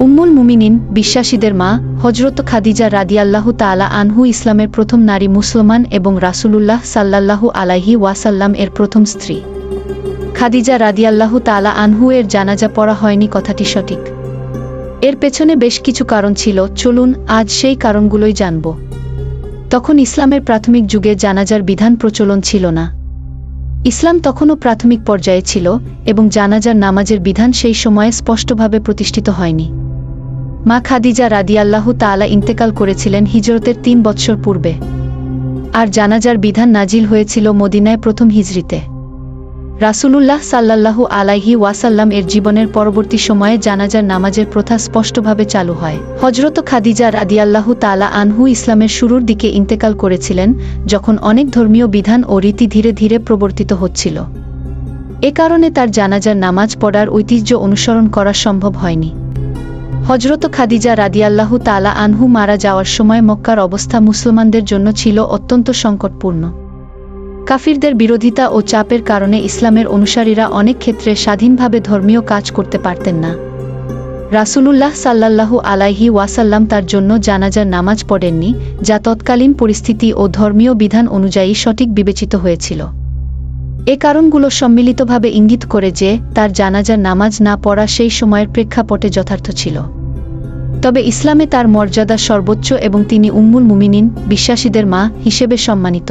উম্মুল মুমিনিন, বিশ্বাসীদের মা হজরত খাদিজা রাদিয়াল্লাহু তালা আনহু ইসলামের প্রথম নারী মুসলমান এবং রাসূলুল্লাহ সাল্লাল্লাহু আলাইহি ওয়াসাল্লাম এর প্রথম স্ত্রী। খাদিজা রাদিয়াল্লাহু তালা আনহু এর জানাজা পড়া হয়নি কথাটি সঠিক। এর পেছনে বেশ কিছু কারণ ছিল, চলুন আজ সেই কারণগুলোই জানব। তখন ইসলামের প্রাথমিক যুগে জানাজার বিধান প্রচলন ছিল না। ইসলাম তখনও প্রাথমিক পর্যায়ে ছিল এবং জানাজার নামাজের বিধান সেই সময়ে স্পষ্টভাবে প্রতিষ্ঠিত হয়নি। মা খাদিজা রাদিয়াল্লাহু তাআলা ইন্তেকাল করেছিলেন হিজরতের তিন বৎসর পূর্বে। আর জানাজার বিধান নাজিল হয়েছিল মদিনায় প্রথম হিজরিতে। রাসূলুল্লাহ সাল্লাল্লাহু আলাইহি ওয়াসাল্লাম এর জীবনের পরবর্তী সময়ে জানাজার নামাজের প্রথা স্পষ্টভাবে চালু হয়। হজরত খাদিজা রাদিয়াল্লাহু তাআলা আনহু ইসলামের শুরুর দিকে ইন্তেকাল করেছিলেন, যখন অনেক ধর্মীয় বিধান ও রীতি ধীরে ধীরে প্রবর্তিত হচ্ছিল। এ কারণে তার জানাজার নামাজ পড়ার ঐতিহ্য অনুসরণ করা সম্ভব হয়নি। হজরত খাদিজা রাদিয়াল্লাহু তালা আনহু মারা যাওয়ার সময় মক্কার অবস্থা মুসলমানদের জন্য ছিল অত্যন্ত সংকটপূর্ণ। কাফিরদের বিরোধিতা ও চাপের কারণে ইসলামের অনুসারীরা অনেক ক্ষেত্রে স্বাধীনভাবে ধর্মীয় কাজ করতে পারতেন না। রাসূলুল্লাহ সাল্লাল্লাহু আলাইহি ওয়াসাল্লাম তার জন্য জানাজার নামাজ পড়েননি, যা তৎকালীন পরিস্থিতি ও ধর্মীয় বিধান অনুযায়ী সঠিক বিবেচিত হয়েছিল। এ কারণগুলো সম্মিলিতভাবে ইঙ্গিত করে যে, তার জানাজার নামাজ না পড়া সেই সময়ের প্রেক্ষাপটে যথার্থ ছিল। তবে ইসলামে তার মর্যাদা সর্বোচ্চ এবং তিনি উম্মুল মুমিনিন বিশ্বাসীদের মা হিসেবে সম্মানিত।